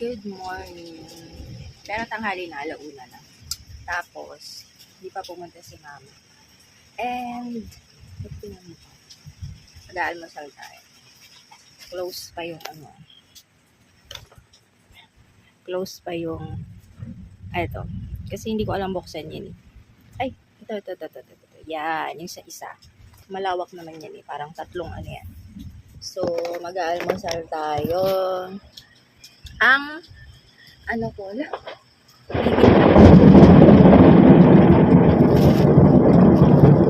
Good morning. Pero tanghali na, alauna na. Tapos, hindi pa pumunta si mama. And, ba't pinunta pa? Mag-aalmusal tayo. Close pa yung ano. Close pa yung, ay, ito. Kasi hindi ko alam buksan yun. eh. Ay, ito, ito, ito, ito, ito. ito. Yan, yung sa isa. Malawak naman yan eh. Parang tatlong ano yan. So, mag-aalmusal tayo. Ang, ano ko, la,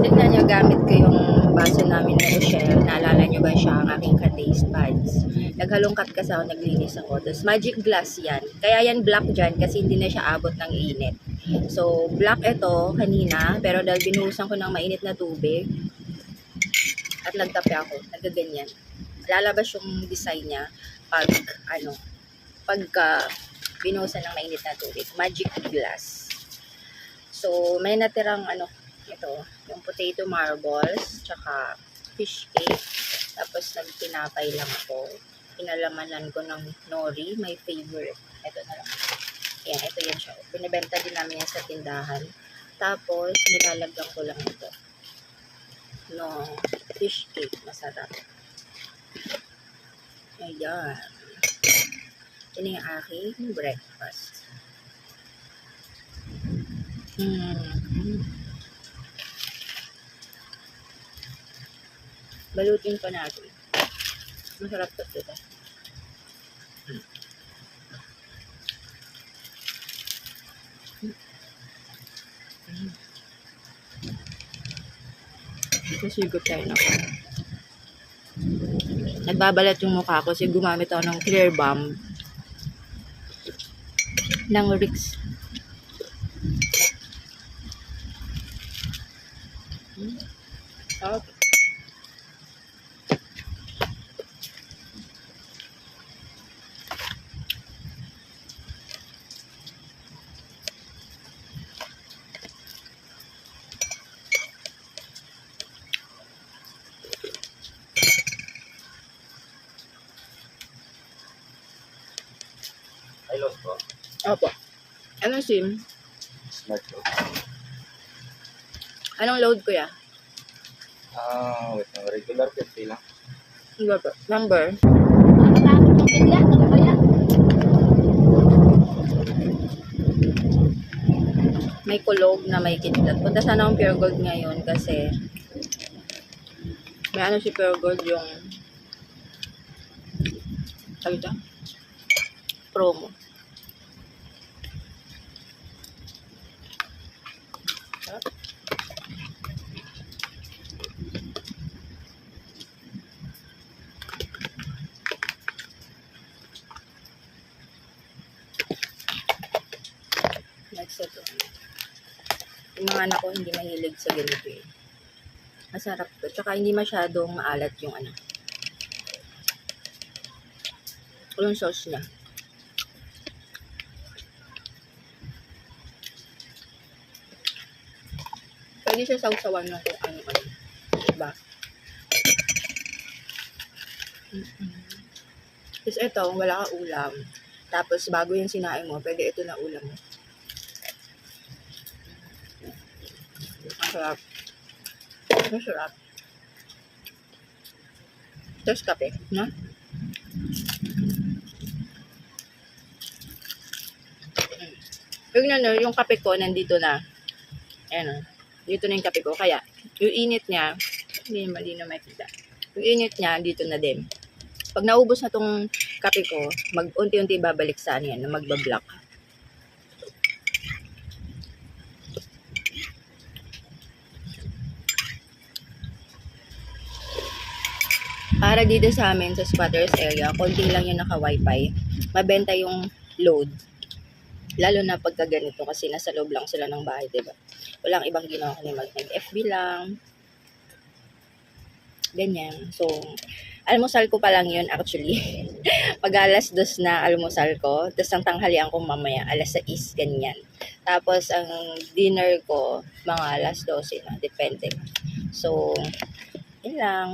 Tignan nyo, gamit ko yung baso namin na Rochelle. Naalala nyo ba siya ang aking ka-taste buds? Naghalongkat kasi ako, naglinis ako. Tapos magic glass yan. Kaya yan black dyan kasi hindi na siya abot ng init. So, black ito kanina, pero dahil binuhusan ko ng mainit na tubig, at nagkape ako, nagaganyan. Lalabas yung design niya pag, ano, pagka binuhusan ng mainit na tubig. Magic glass. So, may natirang, ano, ito, yung potato marbles, tsaka fish cake. Tapos, nagtinapay lang ako. Pinalamanan ko ng nori, my favorite. Ito na lang. Ayan, ito yan siya. Binibenta din namin yan sa tindahan. Tapos, nilalagyan ko lang ito. No, fish cake. Masarap. Ayan. Yan yung aking breakfast. Mm. Balutin pa natin. Masarap to dito. Nasigot tayo na. Nagbabalat yung mukha ko kasi gumamit ako ng clear balm ng Rix. Okay. Ay, lost po. Opo. Anong SIM? Smart load. Anong load ko ya? Ah, wait lang. Regular 50 lang. Ba? Number? May kulog na may kidlat. Punta sana akong Pure Gold ngayon kasi may ano si Pure Gold yung sabi ito? Promo. Sarap. Next ito. Yung mga anak ko hindi mahilig sa ganito eh. Masarap to. Tsaka hindi masyadong maalat yung ano. Yung sauce niya. Pwede siya sausawan ng kung ano-ano. Diba? Mm-mm. Tapos ito, wala ka ulam. Tapos bago yung sinain mo, pwede ito na ulam mo. Masarap. Masarap. Tapos kape, no? Yung ano, yung kape ko nandito na. Ayan o. Dito na yung kape ko. Kaya, yung init niya, hindi mali na makita. Yung init niya, dito na din. Pag naubos na tong kape ko, mag unti-unti babalik sa ano yan, na magbablock. Para dito sa amin, sa squatters area, konti lang yung naka-wifi. Mabenta yung load. Lalo na pagka ganito kasi nasa loob lang sila ng bahay, diba? Walang ibang ginawa kundi mag-FB lang. Ganyan. So, almusal ko pa lang yun actually. Pag alas dos na almusal ko, tapos ang tanghalian ko mamaya, alas 6, ganyan. Tapos ang dinner ko, mga alas 12 na, depende. So, yun lang.